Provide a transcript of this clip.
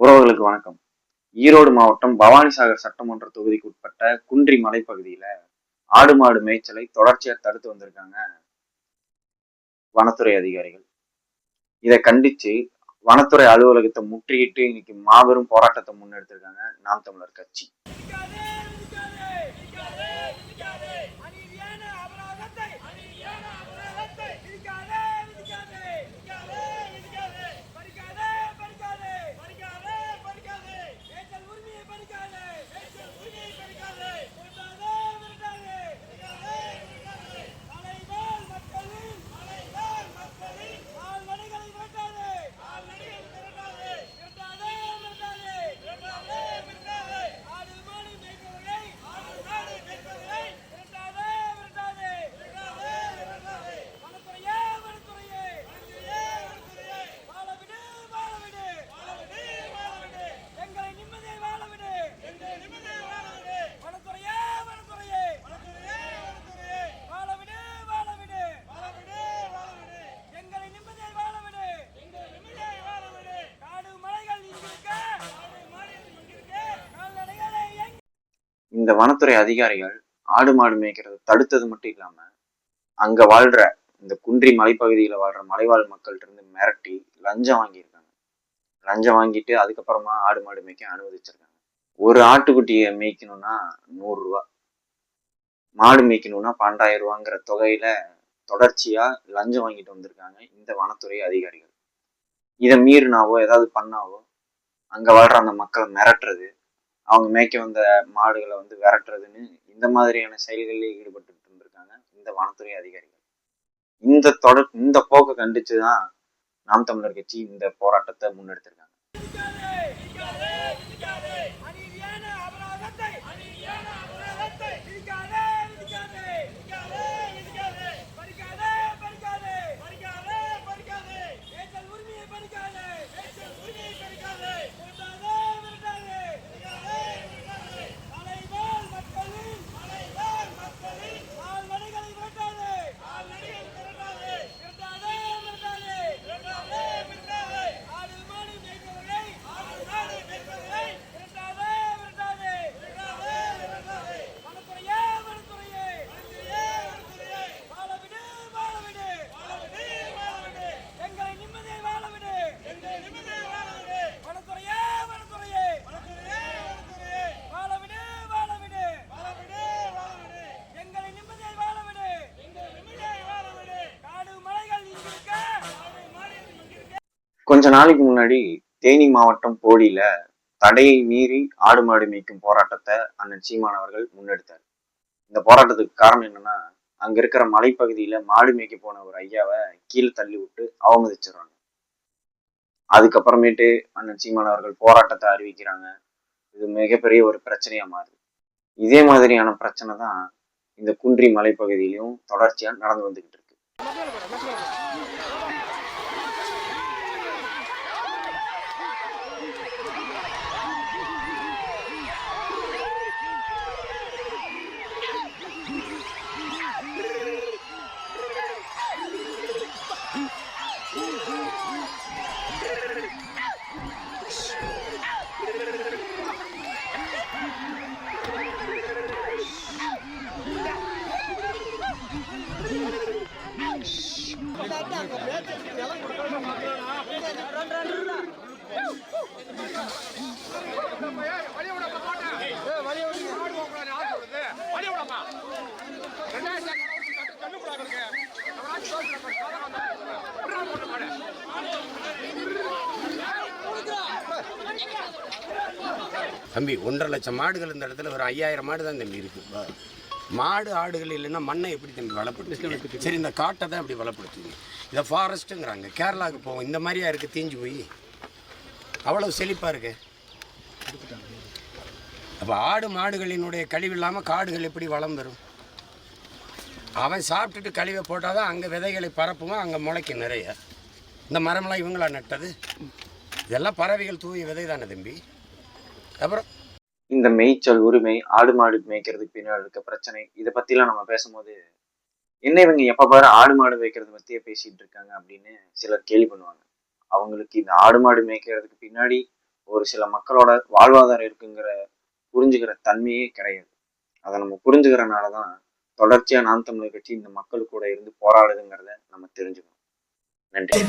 உறவுகளுக்கு வணக்கம். ஈரோடு மாவட்டம் பவானிசாகர் சட்டமன்ற தொகுதிக்கு உட்பட்ட குன்றி மலைப்பகுதியில ஆடு மாடு மேய்ச்சலை தொடர்ச்சியா தடுத்து வந்திருக்காங்க வனத்துறை அதிகாரிகள். இதை கண்டிச்சு வனத்துறை அலுவலகத்தை முற்றுகிட்டு இன்னைக்கு மாபெரும் போராட்டத்தை முன்னெடுத்திருக்காங்க நாம் தமிழர் கட்சி. இந்த வனத்துறை அதிகாரிகள் ஆடு மாடு மேய்க்கிறது தடுத்தது மட்டும் இல்லாம அங்க வாழ்ற இந்த குன்றி மலைப்பகுதியில வாழ்ற மலைவாழ் மக்கள்கிட்ட இருந்து மிரட்டி லஞ்சம் வாங்கியிருக்காங்க. லஞ்சம் வாங்கிட்டு அதுக்கப்புறமா ஆடு மாடு மேய்க்க அனுமதிச்சிருக்காங்க. ஒரு ஆட்டுக்குட்டியை மேய்க்கணும்னா நூறு ரூபா. மாடு மேய்க்கணும்னா பன்னெண்டாயிரம் ரூபாங்கிற தொகையில தொடர்ச்சியா லஞ்சம் வாங்கிட்டு வந்திருக்காங்க இந்த வனத்துறை அதிகாரிகள். இதை மீறினாவோ ஏதாவது பண்ணாவோ அங்க வாழ்ற அந்த மக்களை மிரட்டுறது அவங்க மேய்க்க வந்த மாடுகளை வந்து விரட்டுறதுன்னு இந்த மாதிரியான செயல்களில் ஈடுபட்டு இருந்திருக்காங்க இந்த வனத்துறை அதிகாரிகள். இந்த தொடர் இந்த போக்கை கண்டிச்சு தான் நாம் தமிழர் கட்சி இந்த போராட்டத்தை முன்னெடுத்திருக்காங்க. அநீதியான அபராதத்தை, அநீதியான கொஞ்ச நாளைக்கு முன்னாடி தேனி மாவட்டம் போடியில தடையை மீறி ஆடு மாடு மேய்க்கும் போராட்டத்தை அண்ணன் சீமான் அவர்கள் முன்னெடுத்தார். இந்த போராட்டத்துக்கு காரணம் என்னன்னா அங்க இருக்கிற மலைப்பகுதியில மாடு மேய்க்க போன ஒரு ஐயாவை கீழே தள்ளி விட்டு அவமதிச்சிடுறாங்க. அதுக்கப்புறமேட்டு அண்ணன் சீமான் அவர்கள் போராட்டத்தை அறிவிக்கிறாங்க. இது மிகப்பெரிய ஒரு பிரச்சனையா மாறுது. இதே மாதிரியான பிரச்சனை தான் இந்த குன்றி மலைப்பகுதியிலும் தொடர்ச்சியா நடந்து வந்துகிட்டு இருக்கு. தம்பி ஒன்றரை லட்சம் மாடுகள் இந்த இடத்துல ஒரு ஐயாயிரம் மாடு தான் தம்பி இருக்கு. மாடு ஆடுகள் இல்லைன்னா மண்ணை எப்படி தம்பி வளப்படுத்து சரி இந்த காட்டை தான் அப்படி வளப்படுத்துங்க இதை ஃபாரஸ்ட்டுங்கிறாங்க. கேரளாவுக்கு போவோம். இந்த மாதிரியா இருக்குது தீஞ்சு போய்? அவ்வளோ செழிப்பாக இருக்கு. அப்போ ஆடு மாடுகளினுடைய கழிவு இல்லாமல் காடுகள் எப்படி வளம் பெறும் அவன் சாப்பிட்டுட்டு கழிவை போட்டால் தான் அங்கே விதைகளை பரப்புவோம் அங்கே முளைக்கும் நிறைய. இந்த மரமெல்லாம் இவங்களா நட்டது? இதெல்லாம் பறவைகள் தூய விதை தானே தம்பி? அப்புறம்? இந்த மேய்ச்சல் உரிமை ஆடு மாடு மேய்க்கிறதுக்கு பின்னாடி இருக்க பிரச்சனை இதை பற்றிலாம் நம்ம பேசும்போது என்ன இவங்க எப்போ பாரு ஆடு மாடு மேய்க்கிறத பற்றியே பேசிகிட்டு இருக்காங்க அப்படின்னு சிலர் கேள்வி பண்ணுவாங்க. அவங்களுக்கு இந்த ஆடு மாடு மேய்க்கிறதுக்கு பின்னாடி ஒரு சில மக்களோட வாழ்வாதாரம் இருக்குங்கிற புரிஞ்சுக்கிற தன்மையே கிடையாது. அதை நம்ம புரிஞ்சுக்கிறனால தான் தொடர்ச்சியா நாம் தமிழர் கட்சி இந்த மக்கள் கூட இருந்து போராடுதுங்கிறத நம்ம தெரிஞ்சுக்கணும். நன்றி.